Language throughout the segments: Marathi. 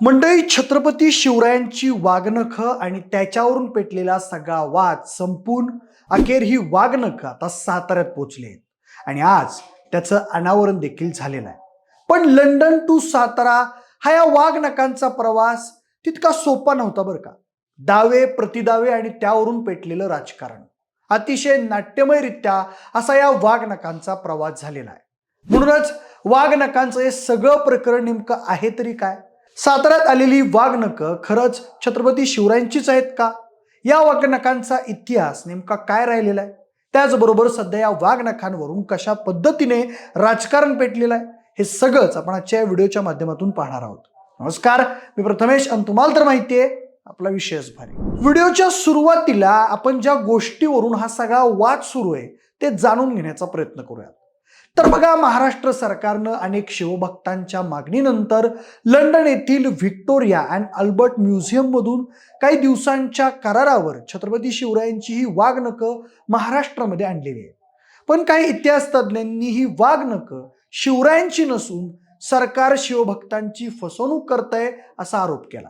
मंडळी छत्रपती शिवरायांची वागणखं आणि त्याच्यावरून पेटलेला सगळा वाद संपून अखेर ही वागणखं आता साताऱ्यात पोचली आहेत आणि आज त्याचं अनावरण देखील झालेलं आहे. पण लंडन टू सातारा हा या वाघनकांचा प्रवास तितका सोपा नव्हता बरं का. दावे प्रतिदावे आणि त्यावरून पेटलेलं राजकारण. अतिशय नाट्यमयरित्या असा या वाघनकांचा प्रवास झालेला आहे. म्हणूनच वाघनखांचं हे सगळं प्रकरण नेमकं आहे तरी काय? साताऱ्यात आलेली वाघनकं खरंच छत्रपती शिवरायांचीच आहेत का? या वाघनखांचा इतिहास नेमका काय राहिलेला आहे? त्याचबरोबर सध्या या वाघनखांवरून कशा पद्धतीने राजकारण पेटलेलं आहे? हे सगळंच आपण आजच्या व्हिडिओच्या माध्यमातून पाहणार आहोत. नमस्कार मी प्रथमेश आणि तुम्हाला तर माहिती आहे आपला विषयच भारी. व्हिडिओच्या सुरुवातीला आपण ज्या गोष्टीवरून हा सगळा वाद सुरू आहे ते जाणून घेण्याचा प्रयत्न करूयात. तर बघा महाराष्ट्र सरकारनं अनेक शिवभक्तांच्या मागणीनंतर लंडन येथील व्हिक्टोरिया अँड अल्बर्ट म्युझियममधून काही दिवसांच्या करारावर छत्रपती शिवरायांची ही वाघनकं महाराष्ट्रामध्ये आणलेली आहे पण काही इतिहास तज्ज्ञांनी ही वाघनकं शिवरायांची नसून सरकार शिवभक्तांची फसवणूक करतंय असा आरोप केला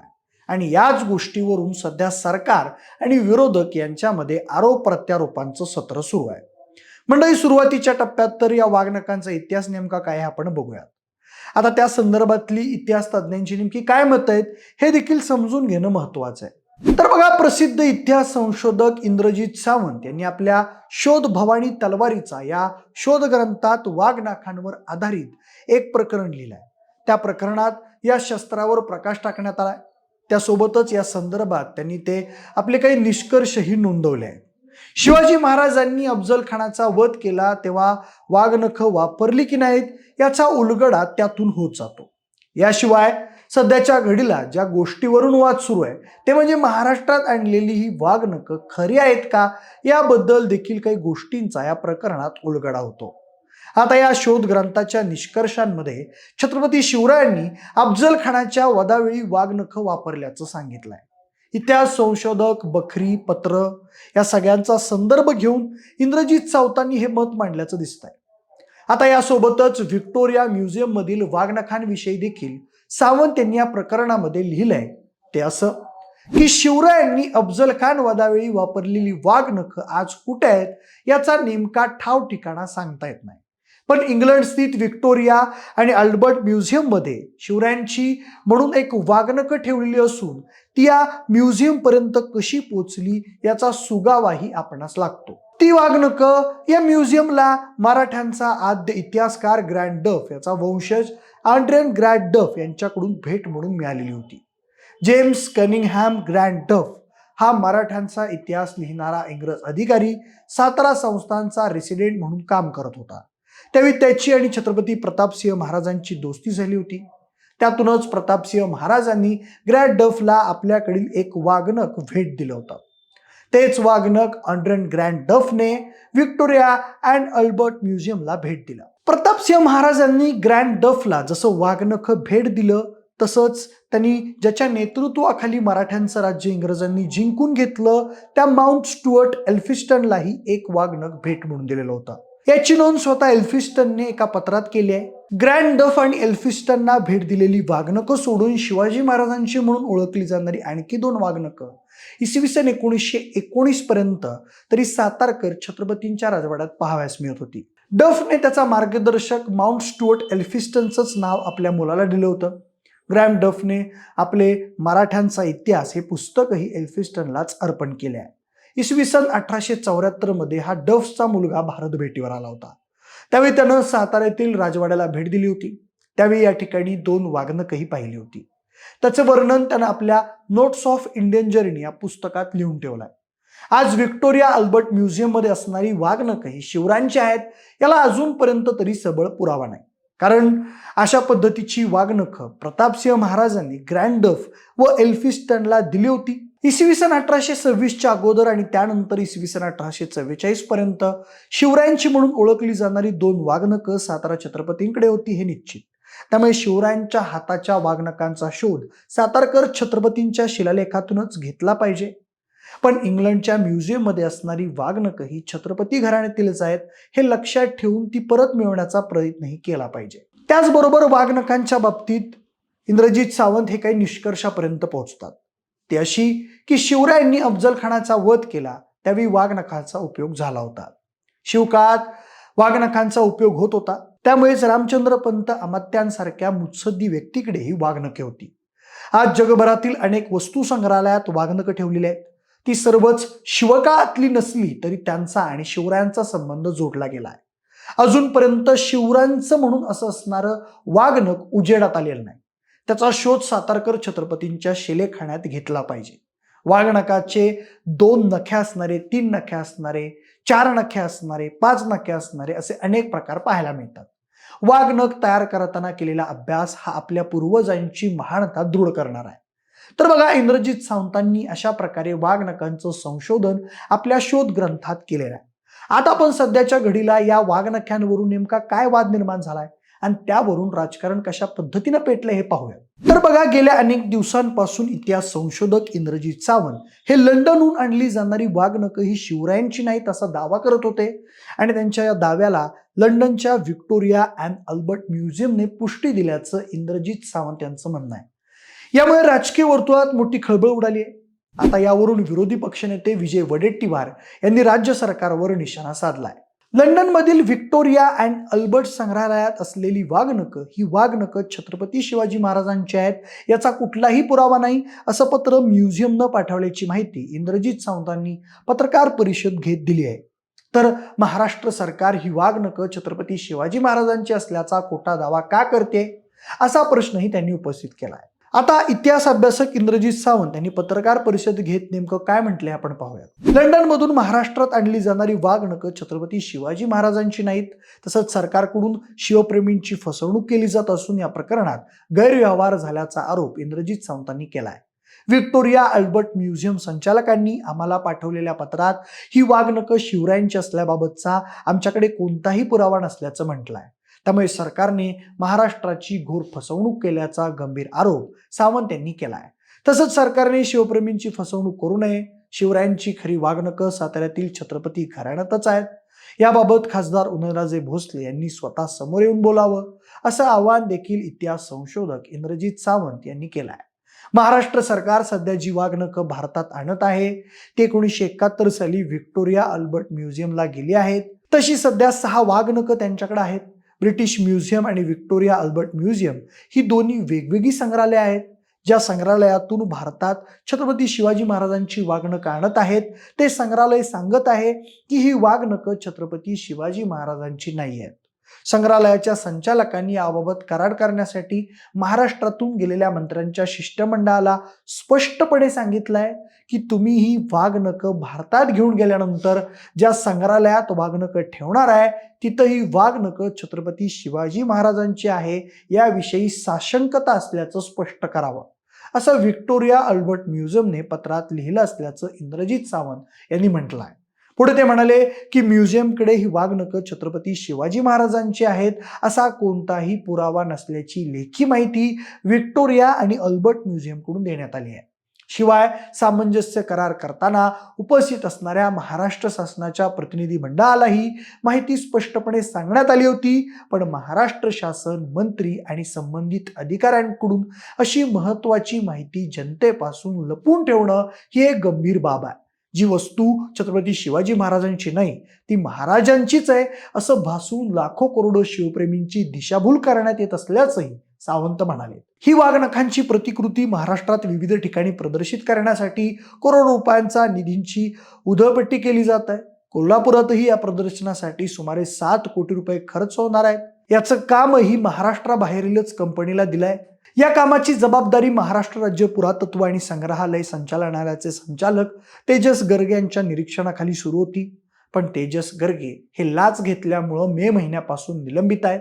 आणि याच गोष्टीवरून सध्या सरकार आणि विरोधक यांच्यामध्ये आरोप प्रत्यारोपांचं सत्र सुरू आहे. मंडळी सुरुवातीच्या टप्प्यात तर या वाघनकांचा इतिहास नेमका काय आहे आपण बघूयात. आता त्या संदर्भातली इतिहास तज्ज्ञांची नेमकी काय मत आहेत हे देखील समजून घेणं महत्वाचं आहे. तर बघा प्रसिद्ध इतिहास संशोधक इंद्रजित सावंत यांनी आपल्या शोध भवानी तलवारीचा या शोध ग्रंथात वाघनाखांवर आधारित एक प्रकरण लिहिलंय. त्या प्रकरणात या शस्त्रावर प्रकाश टाकण्यात आलाय. त्यासोबतच या संदर्भात त्यांनी ते आपले काही निष्कर्षही नोंदवले आहेत. शिवाजी महाराजांनी अफजल खानाचा वध केला तेव्हा वाघनखं वापरली की नाहीत याचा उलगडा त्यातून होत जातो. याशिवाय सध्याच्या घडीला ज्या गोष्टीवरून वाद सुरू आहे ते म्हणजे महाराष्ट्रात आणलेली ही वाघनखं खरी आहेत का? याबद्दल देखील काही गोष्टींचा या प्रकरणात उलगडा होतो. आता या शोध ग्रंथाच्या निष्कर्षांमध्ये छत्रपती शिवरायांनी अफजल खानाच्या वधावेळी वाघनखं वापरल्याचं सांगितलंय. इतिहास संशोधक बखरी पत्र या सगळ्यांचा संदर्भ घेऊन इंद्रजित सावतांनी हे मत मांडल्याचं दिसत आहे आता यासोबतच व्हिक्टोरिया म्युझियम मधील वाघनखांविषयी देखील सावंत यांनी या प्रकरणामध्ये लिहिलंय. ते असं की शिवरायांनी अफजल खान वादावेळी वापरलेली वाघनखं आज कुठे आहेत याचा नेमका ठाव ठिकाणा सांगता येत नाही. पण इंग्लंड स्थित व्हिक्टोरिया आणि अल्बर्ट म्युझियममध्ये शिवरायांची म्हणून एक वागणकं ठेवलेली असून ती या म्युझियमपर्यंत कशी पोचली याचा सुगावाही आपणास लागतो. ती वागणकं या म्युझियमला मराठ्यांचा आद्य इतिहासकार ग्रँड डफ याचा वंशज आंड्रेन ग्रँड डफ यांच्याकडून भेट म्हणून मिळालेली होती. जेम्स कनिंगहॅम ग्रँड डफ हा मराठ्यांचा इतिहास लिहिणारा इंग्रज अधिकारी सातारा संस्थांचा रेसिडेंट म्हणून काम करत होता. त्यावेळी त्याची आणि छत्रपती प्रतापसिंह महाराजांची दोस्ती झाली होती. त्यातूनच प्रतापसिंह महाराजांनी ग्रँड डफला आपल्याकडील एक वाघनक भेट दिलं होतं. तेच वाघनक अंड्रन ग्रँड डफने व्हिक्टोरिया अँड अल्बर्ट म्युझियमला भेट दिला. प्रतापसिंह महाराजांनी ग्रँड डफला जसं वाघनख भेट दिलं तसंच त्यांनी ज्याच्या नेतृत्वाखाली मराठ्यांचं राज्य इंग्रजांनी जिंकून घेतलं त्या माउंट स्टुअर्ट एल्फिस्टनलाही एक वाघनक भेट म्हणून दिलेलं होतं. याची नोंद स्वतः एल्फिस्टनने एका पत्रात केली आहे. ग्रँड डफ आणि एल्फिस्टनना भेट दिलेली वाघनकं सोडून शिवाजी महाराजांची म्हणून ओळखली जाणारी आणखी दोन वाघनकं इसवी सन एकोणीसशे एकोणीस पर्यंत तरी सातारकर छत्रपतींच्या राजवाड्यात पाहाव्यास मिळत होती. डफने त्याचा मार्गदर्शक माउंट स्टुअर्ट एल्फिस्टनचंच नाव आपल्या मुलाला दिलं होतं. ग्रॅम डफने आपले मराठ्यांचा इतिहास हे पुस्तकही एल्फिस्टनलाच अर्पण केले आहे. इसवी सन अठराशे चौऱ्याहत्तरमध्ये हा डफचा मुलगा भारत भेटीवर आला होता. त्यावेळी त्यानं साताऱ्यातील राजवाड्याला भेट दिली होती. त्यावेळी या ठिकाणी दोन वाघनकही पाहिली होती. त्याचं वर्णन त्यानं आपल्या नोट्स ऑफ इंडियन जर्नी या पुस्तकात लिहून ठेवलंय. आज व्हिक्टोरिया अल्बर्ट म्युझियममध्ये असणारी वाघनकही शिवरांची आहेत याला अजूनपर्यंत तरी सबळ पुरावा नाही. कारण अशा पद्धतीची वाघनखं प्रतापसिंह महाराजांनी ग्रँड डफ व एल्फिस्टनला दिली होती. इसवी सन अठराशे सव्वीसच्या अगोदर आणि त्यानंतर इसवी सन अठराशे चव्वेचाळीस पर्यंत शिवरायांची म्हणून ओळखली जाणारी दोन वाघनकं सातारा छत्रपतींकडे होती हे निश्चित. त्यामुळे शिवरायांच्या हाताच्या वाघनकांचा शोध सातारकर छत्रपतींच्या शिलालेखातूनच घेतला पाहिजे. पण इंग्लंडच्या म्युझियममध्ये असणारी वाघनकं ही छत्रपती घराण्यातीलच आहेत हे लक्षात ठेवून ती परत मिळवण्याचा प्रयत्नही केला पाहिजे. त्याचबरोबर वाघनकांच्या बाबतीत इंद्रजित सावंत हे काही निष्कर्षापर्यंत पोहोचतात. ती अशी की शिवरायांनी अफजलखानाचा वध केला त्यावेळी वाघनखाचा उपयोग झाला होता. शिवकाळात वाघनखांचा उपयोग होत होता. त्यामुळेच रामचंद्र पंत अमात्यांसारख्या मुत्सद्दी व्यक्तीकडे ही वाघनखे होती. आज जगभरातील अनेक वस्तू संग्रहालयात वाघनकं ठेवलेली आहेत. ती सर्वच शिवकाळातली नसली तरी त्यांचा आणि शिवरायांचा संबंध जोडला गेला आहे. अजूनपर्यंत शिवरायांचं म्हणून असं असणारं वाघनक उजेडात आलेलं नाही. त्याचा शोध सातारकर छत्रपतींच्या शिलेखाण्यात घेतला पाहिजे. वाघनकाचे दोन नखे असणारे तीन नखे असणारे चार नखे असणारे पाच नखे असणारे असे अनेक प्रकार पाहायला मिळतात. वाघनख तयार करताना केलेला अभ्यास हा आपल्या पूर्वजांची महानता दृढ करणार आहे. तर बघा इंद्रजित सावंतांनी अशा प्रकारे वाघनखांचं संशोधन आपल्या शोध ग्रंथात केलेलं आहे. आता आपण सध्याच्या घडीला या वाघनख्यांवरून नेमका काय वाद निर्माण झालाय? आणि त्यावरून राजकारण कशा पद्धतीनं पेटलं हे पाहूया. तर बघा गेल्या अनेक दिवसांपासून इतिहास संशोधक इंद्रजित सावंत हे लंडनहून आणली जाणारी वाघनकं ही शिवरायांची नाहीत असा दावा करत होते. आणि त्यांच्या या दाव्याला लंडनच्या व्हिक्टोरिया अँड अल्बर्ट म्युझियमने पुष्टी दिल्याचं इंद्रजित सावंत यांचं म्हणणं आहे. यामुळे राजकीय वर्तुळात मोठी खळबळ उडाली आहे. आता यावरून विरोधी पक्षनेते विजय वडेट्टीवार यांनी राज्य सरकारवर निशाणा साधलाय. लंडनमधील व्हिक्टोरिया अँड अल्बर्ट संग्रहालयात असलेली वाघनकं ही वाघनकं छत्रपती शिवाजी महाराजांची आहेत याचा कुठलाही पुरावा नाही असं पत्र म्युझियमनं पाठवल्याची माहिती इंद्रजित सावंतांनी पत्रकार परिषद घेत दिली आहे. तर महाराष्ट्र सरकार ही वाघनकं छत्रपती शिवाजी महाराजांची असल्याचा खोटा दावा का करते असा प्रश्नही त्यांनी उपस्थित केला आहे आता इतिहास अभ्यासक इंद्रजित सावंत यांनी पत्रकार परिषद घेत नेमकं काय म्हटलंय आपण पाहूयात. लंडनमधून महाराष्ट्रात आणली जाणारी वाघनकं छत्रपती शिवाजी महाराजांची नाहीत तसंच सरकारकडून शिवप्रेमींची फसवणूक केली जात असून या प्रकरणात गैरव्यवहार झाल्याचा आरोप इंद्रजित सावंतांनी केलाय. व्हिक्टोरिया अल्बर्ट म्युझियम संचालकांनी आम्हाला पाठवलेल्या पत्रात ही वागणकं शिवरायांची असल्याबाबतचा आमच्याकडे कोणताही पुरावा नसल्याचं म्हटलंय. त्यामुळे सरकारने महाराष्ट्राची घोर फसवणूक केल्याचा गंभीर आरोप सावंत यांनी केला आहे तसंच सरकारने शिवप्रेमींची फसवणूक करू नये शिवरायांची खरी वागणकं साताऱ्यातील छत्रपती घराण्यातच आहेत. याबाबत खासदार उदयनराजे भोसले यांनी स्वतः समोर येऊन बोलावं असं आवाहन देखील इतिहास संशोधक इंद्रजित सावंत यांनी केलं आहे महाराष्ट्र सरकार सध्या जी वाघनकं भारतात आणत आहे. ते एकोणीसशे एकाहत्तर साली व्हिक्टोरिया अल्बर्ट म्युझियमला गेली आहेत. तशी सध्या सहा वागणक त्यांच्याकडे आहेत. ब्रिटिश म्युझियम आणि व्हिक्टोरिया अल्बर्ट म्युझियम ही दोन्ही वेगवेगळी संग्रहालयं आहेत. ज्या संग्रहालयातून भारतात छत्रपती शिवाजी महाराजांची वागणं आणत आहेत. ते संग्रहालय सांगत आहे की ही वागणकं छत्रपती शिवाजी महाराजांची नाही आहेत संग्रहालयाच्या संचालकांनी याबाबत करार करण्यासाठी महाराष्ट्रातून गेलेल्या मंत्र्यांच्या शिष्टमंडळाला स्पष्टपणे सांगितलंय की तुम्ही ही वाघनकं भारतात घेऊन गेल्यानंतर ज्या संग्रहालयात वाघनकं ठेवणार आहे तिथं ही वाघनकं छत्रपती शिवाजी महाराजांची आहे याविषयी साशंकता असल्याचं स्पष्ट करावं. असं व्हिक्टोरिया अल्बर्ट म्युझियमने पत्रात लिहिलं असल्याचं इंद्रजित सावंत यांनी म्हटलं आहे पुढे ते म्हणाले की म्युझियमकडे ही वाघनकं छत्रपती शिवाजी महाराजांची आहेत असा कोणताही पुरावा नसल्याची लेखी माहिती व्हिक्टोरिया आणि अल्बर्ट म्युझियमकडून देण्यात आली आहे. शिवाय सामंजस्य करार करताना उपस्थित असणाऱ्या महाराष्ट्र शासनाच्या प्रतिनिधी मंडळालाही माहिती स्पष्टपणे सांगण्यात आली होती पण महाराष्ट्र शासन मंत्री आणि संबंधित अधिकाऱ्यांकडून अशी महत्त्वाची माहिती जनतेपासून लपून ठेवणं ही एक गंभीर बाब आहे. जी वस्तू छत्रपती शिवाजी महाराजांची नाही ती महाराजांचीच आहे असं भासून लाखो करोडो शिवप्रेमींची दिशाभूल करण्यात येत असल्याचंही सावंत म्हणाले. ही वाघनखांची प्रतिकृती महाराष्ट्रात विविध ठिकाणी प्रदर्शित करण्यासाठी करोडो रुपयांचा निधींची उधळपट्टी केली जात आहे. कोल्हापुरातही या प्रदर्शनासाठी सुमारे सात कोटी रुपये खर्च होणार आहेत. याचं कामही महाराष्ट्राबाहेरीलच कंपनीला दिलंय. या कामाची जबाबदारी महाराष्ट्र राज्य पुरातत्व आणि संग्रहालय संचालनालयाचे संचालक तेजस गर्गे यांच्या निरीक्षणाखाली सुरू होती. पण तेजस गर्गे हे लाच घेतल्यामुळं मे महिन्यापासून निलंबित आहेत.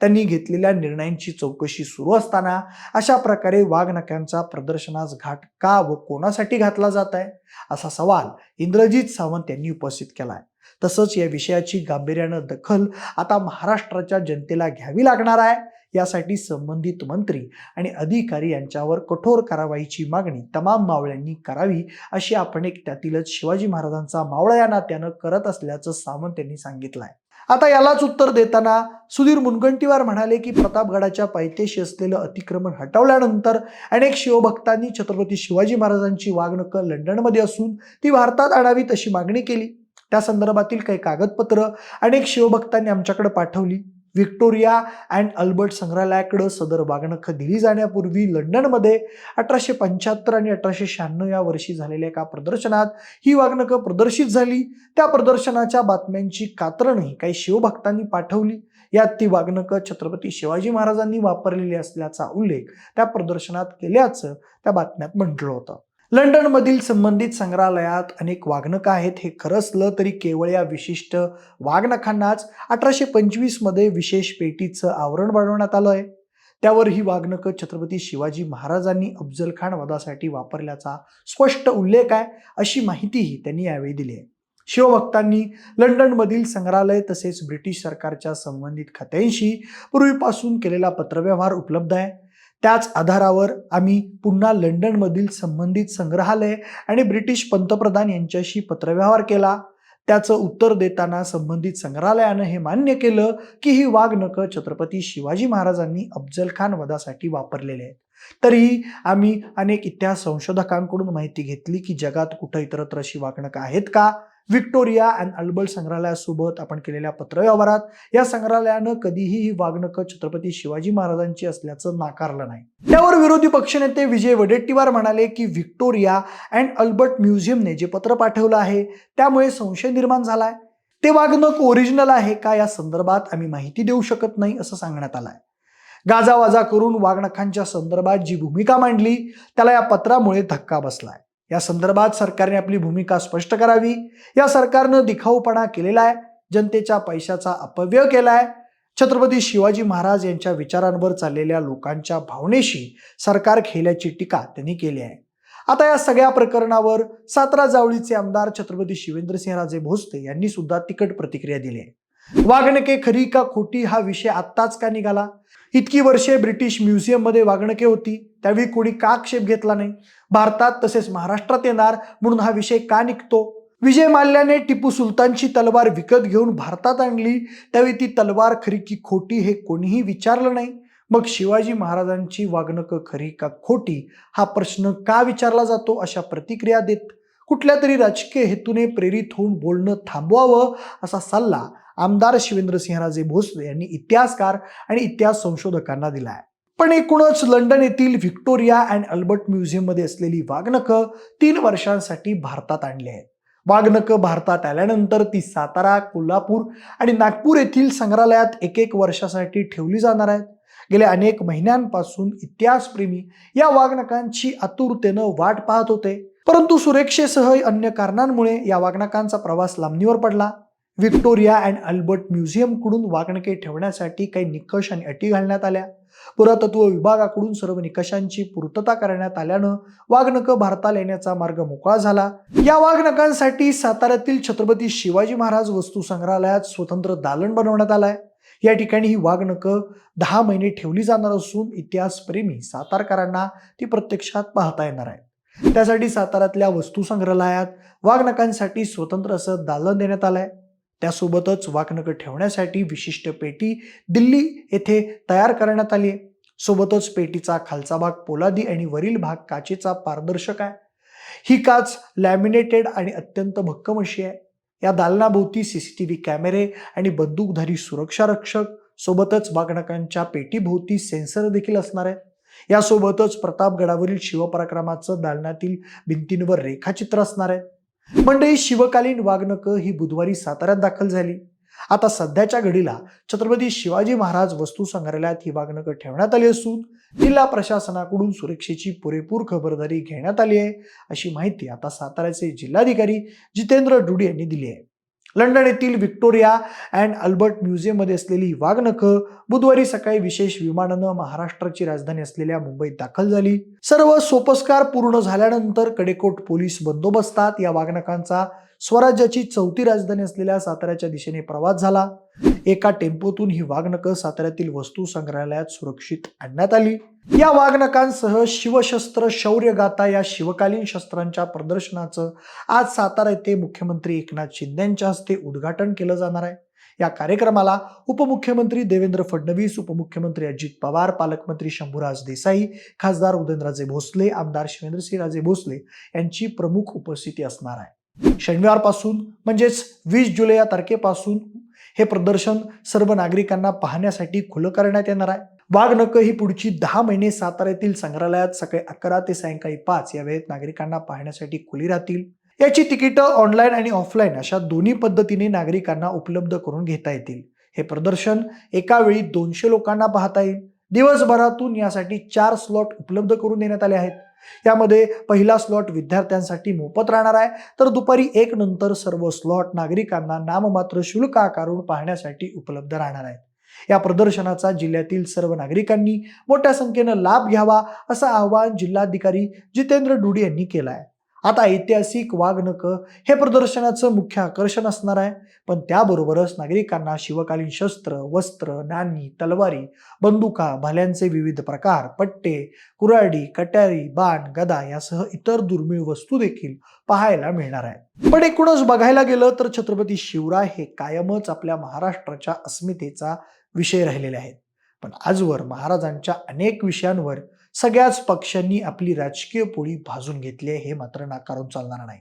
त्यांनी घेतलेल्या निर्णयांची चौकशी सुरू असताना अशा प्रकारे वाघनख्यांचा प्रदर्शनास घाट का व कोणासाठी घातला जात आहे? असा सवाल इंद्रजित सावंत यांनी उपस्थित केलाय. तसंच या विषयाची गांभीर्यानं दखल आता महाराष्ट्राच्या जनतेला घ्यावी लागणार आहे यासाठी संबंधित मंत्री आणि अधिकारी यांच्यावर कठोर कारवाईची मागणी तमाम मावळ्यांनी करावी अशी आपण एक त्यातीलच शिवाजी महाराजांचा मावळा या नात्यानं करत असल्याचं सावंत यांनी सांगितलं आहे आता यालाच उत्तर देताना सुधीर मुनगंटीवार म्हणाले की प्रतापगडाच्या पायथ्याशी असलेलं अतिक्रमण हटवल्यानंतर अनेक शिवभक्तांनी छत्रपती शिवाजी महाराजांची वागणूक लंडनमध्ये असून ती भारतात आणावीत अशी मागणी केली. त्या संदर्भातील काही कागदपत्र अनेक शिवभक्तांनी आमच्याकडे पाठवली. व्हिक्टोरिया अँड अल्बर्ट संग्रहालयाकडं सदर वागणखं दिली जाण्यापूर्वी लंडनमध्ये अठराशे पंच्याहत्तर आणि अठराशे शहाण्णव या वर्षी झालेल्या एका प्रदर्शनात ही वागणकं प्रदर्शित झाली. त्या प्रदर्शनाच्या बातम्यांची कात्रणही काही शिवभक्तांनी पाठवली. यात ती वागणकं छत्रपती शिवाजी महाराजांनी वापरलेली असल्याचा उल्लेख त्या प्रदर्शनात केल्याचं त्या बातम्यात म्हटलं होतं. लंडनमधील संबंधित संग्रहालयात अनेक वाघनखं आहेत. हे खरं असलं तरी केवळ या विशिष्ट वाघनखांनाच अठराशे पंचवीसमध्ये विशेष पेटीचं आवरण बनवण्यात आलं आहे. त्यावर ही वाघनखं छत्रपती शिवाजी महाराजांनी अफजल खान वधासाठी वापरल्याचा स्पष्ट उल्लेख आहे अशी माहितीही त्यांनी यावेळी दिली आहे. शिवभक्तांनी लंडनमधील संग्रहालय तसेच ब्रिटिश सरकारच्या संबंधित खात्यांशी पूर्वीपासून केलेला पत्रव्यवहार उपलब्ध आहे. त्याच आधारावर आम्ही पुन्हा लंडनमधील संबंधित संग्रहालय आणि ब्रिटिश पंतप्रधान यांच्याशी पत्रव्यवहार केला. त्याचं उत्तर देताना संबंधित संग्रहालयानं हे मान्य केलं की ही वाघनखं छत्रपती शिवाजी महाराजांनी अफजल खान वधासाठी वापरलेले आहेत. तरीही आम्ही अनेक इतिहास संशोधकांकडून माहिती घेतली की जगात कुठं इतरत्र अशी वाघनखं आहेत का? व्हिक्टोरिया अँड अल्बर्ट संग्रहालयासोबत आपण केलेल्या पत्रव्यवहारात या संग्रहालयानं कधीही ही वागणकं छत्रपती शिवाजी महाराजांची असल्याचं नाकारलं नाही. त्यावर विरोधी पक्षनेते विजय वडेट्टीवार म्हणाले की व्हिक्टोरिया अँड अल्बर्ट म्युझियमने जे पत्र पाठवलं आहे त्यामुळे संशय निर्माण झालाय. ते वागणक ओरिजिनल आहे का या संदर्भात आम्ही माहिती देऊ शकत नाही असं सांगण्यात आलंय. गाजावाजा करून वागणखांच्या संदर्भात जी भूमिका मांडली त्याला या पत्रामुळे धक्का बसलाय. या संदर्भात सरकारने आपली भूमिका स्पष्ट करावी. या सरकारनं दिखाऊपणा केलेला आहे. जनतेच्या पैशाचा अपव्यय केलाय. छत्रपती शिवाजी महाराज यांच्या विचारांवर चाललेल्या लोकांच्या भावनेशी सरकार खेळल्याची टीका त्यांनी केली आहे. आता या सगळ्या प्रकरणावर सातारा जावळीचे आमदार छत्रपती शिवेंद्रसिंहराजे भोसले यांनी सुद्धा तिकट प्रतिक्रिया दिली आहे. वागणके खरी का खोटी हा विषय आत्ताच का निघाला? इतकी वर्षे ब्रिटिश म्युझियममध्ये वागणके होती त्यावेळी कोणी का आक्षेप घेतला नाही? भारतात तसेच महाराष्ट्रात येणार म्हणून हा विषय का निघतो? विजय माल्याने टिपू सुलतानची तलवार विकत घेऊन भारतात आणली त्यावेळी ती तलवार खरी की खोटी हे कोणीही विचारलं नाही. मग शिवाजी महाराजांची वागणकं खरी का खोटी हा प्रश्न का विचारला जातो अशा प्रतिक्रिया देत कुठल्या तरी राजकीय हेतूने प्रेरित होऊन बोलणं थांबवावं असा सल्ला आमदार शिवेंद्रसिंहराजे भोसले यांनी इतिहासकार आणि इतिहास संशोधकांना दिला आहे पण एकूणच लंडन येथील व्हिक्टोरिया अँड अल्बर्ट म्युझियममध्ये असलेली वाघनखं तीन वर्षांसाठी भारतात आणली आहेत. वाघनखं भारतात आल्यानंतर ती सातारा कोल्हापूर आणि नागपूर येथील संग्रहालयात एक एक वर्षासाठी ठेवली जाणार आहेत. गेल्या अनेक महिन्यांपासून इतिहासप्रेमी या वाघनकांची आतुरतेनं वाट पाहत होते. परंतु सुरक्षेसह अन्य कारणांमुळे या वागणकांचा प्रवास लांबणीवर पडला. व्हिक्टोरिया अँड अल्बर्ट म्युझियमकडून वागणके ठेवण्यासाठी काही निकष आणि अटी घालण्यात आल्या. पुरातत्व विभागाकडून सर्व निकषांची पूर्तता करण्यात आल्यानं वागणकं भारताला येण्याचा मार्ग मोकळा झाला. या वागणकांसाठी साताऱ्यातील छत्रपती शिवाजी महाराज वस्तू संग्रहालयात स्वतंत्र दालन बनवण्यात आलंय. या ठिकाणी ही वागणकं दहा महिने ठेवली जाणार असून इतिहासप्रेमी सातारकरांना ती प्रत्यक्षात पाहता येणार आहे. त्यासाठी साताऱ्यातल्या वस्तू संग्रहालयात वाघनकांसाठी स्वतंत्र असं दालन देण्यात आलंय. त्यासोबतच वाघनकं ठेवण्यासाठी विशिष्ट पेटी दिल्ली येथे तयार करण्यात आली आहे सोबतच पेटीचा खालचा भाग पोलादी आणि वरील भाग काचेचा पारदर्शक आहे. ही काच लॅमिनेटेड आणि अत्यंत भक्कम अशी आहे. या दालनाभोवती सीसीटीव्ही कॅमेरे आणि बंदूकधारी सुरक्षा रक्षक सोबतच वाघनकांच्या पेटीभोवती सेन्सर देखील असणार आहेत. यासोबतच प्रतापगडावरील शिवपराक्रमाचं दालनातील भिंतींवर रेखाचित्र असणार आहे. मंडळी शिवकालीन वाघनकं ही बुधवारी साताऱ्यात दाखल झाली. आता सध्याच्या घडीला छत्रपती शिवाजी महाराज वस्तू संग्रहालयात ही वाघनकं ठेवण्यात आली असून जिल्हा प्रशासनाकडून सुरक्षेची पुरेपूर खबरदारी घेण्यात आली आहे अशी माहिती आता साताऱ्याचे जिल्हाधिकारी जितेंद्र डुडे यांनी दिली आहे. लंडन येथील व्हिक्टोरिया अँड अल्बर्ट म्युझियममध्ये असलेली ही वाघनखं बुधवारी सकाळी विशेष विमानानं महाराष्ट्राची राजधानी असलेल्या मुंबईत दाखल झाली. सर्व सोपस्कार पूर्ण झाल्यानंतर कडेकोट पोलीस बंदोबस्तात या वाघनखांचा स्वराज्याची चौथी राजधानी असलेल्या साताऱ्याच्या दिशेने प्रवास झाला. एका टेम्पोतून ही वाघनकं साताऱ्यातील वस्तू संग्रहालयात सुरक्षित आणण्यात आली. या वाघनकांसह शिवशस्त्र शौर्यगाथा या शिवकालीन शस्त्रांच्या प्रदर्शनाचं आज सातारा येथे मुख्यमंत्री एकनाथ शिंदेच्या हस्ते उद्घाटन केलं जाणार आहे. या कार्यक्रमाला उपमुख्यमंत्री देवेंद्र फडणवीस उपमुख्यमंत्री अजित पवार पालकमंत्री शंभूराज देसाई खासदार उदयनराजे भोसले आमदार शिवेंद्रसिंहराजे भोसले यांची प्रमुख उपस्थिती असणार आहे. शनिवारपासून म्हणजेच वीस जुलै या तारखेपासून हे प्रदर्शन सर्व नागरिकांना पाहण्यासाठी खुलं करण्यात येणार आहे. वाघनकं ही पुढची दहा महिने सातारा येथील संग्रहालयात सकाळी अकरा ते सायंकाळी पाच या वेळेत नागरिकांना पाहण्यासाठी खुली राहतील. याची तिकीटं ऑनलाईन आणि ऑफलाईन अशा दोन्ही पद्धतीने नागरिकांना उपलब्ध करून घेता येतील. हे प्रदर्शन एका वेळी दोनशे लोकांना पाहता येईल. दिवसभरातून यासाठी चार स्लॉट उपलब्ध करून देण्यात आले आहेत. यामध्ये पहिला स्लॉट विद्यार्थ्यांसाठी मोफत राहणार आहे. तर दुपारी एक नंतर सर्व स्लॉट नागरिकांना नाममात्र शुल्क आकारून पाहण्यासाठी उपलब्ध राहणार आहेत. या प्रदर्शनाचा जिल्ह्यातील सर्व नागरिकांनी मोठ्या संख्येनं लाभ घ्यावा असं आवाहन जिल्हाधिकारी जितेंद्र डुडी यांनी केलं आहे. आता ऐतिहासिक वाघनकं हे प्रदर्शनाचं मुख्य आकर्षण असणार आहे. पण त्याबरोबरच नागरिकांना शिवकालीन शस्त्र वस्त्र नाणी तलवारी बंदुका भाल्यांचे विविध प्रकार पट्टे कुऱ्हाडी कट्यारी बाण गदा यासह इतर दुर्मिळ वस्तू देखील पाहायला मिळणार आहे पण एकूणच बघायला गेलं तर छत्रपती शिवराय हे कायमच आपल्या महाराष्ट्राच्या अस्मितेचा विषय राहिलेले आहेत. पण आजवर महाराजांच्या अनेक विषयांवर सगळ्याच पक्षांनी आपली राजकीय पोळी भाजून घेतली आहे हे मात्र नाकारून चालणार नाही.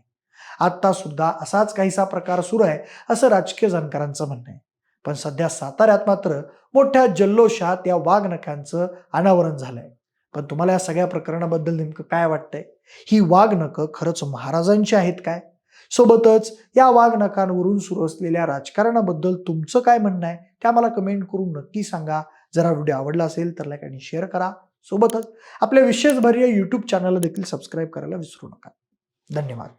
आत्ता सुद्धा असाच काहीसा प्रकार सुरू आहे असं राजकीय जाणकारांचं म्हणणं आहे. पण सध्या साताऱ्यात मात्र मोठ्या जल्लोषात या वाघनखांचं अनावरण झालंय. पण तुम्हाला या सगळ्या प्रकरणाबद्दल नेमकं काय वाटतंय? ही वाघनखं खरंच महाराजांची आहेत काय? सोबतच या वाघनखांवरून सुरू असलेल्या राजकारणाबद्दल तुमचं काय म्हणणं आहे? ते आम्हाला कमेंट करून नक्की सांगा. जरा व्हिडिओ आवडला असेल तर लाईक आणि शेअर करा. सोबतच आपल्या विशेष भर या यूट्यूब चॅनलला देखील सबस्क्राईब करायला विसरू नका. धन्यवाद.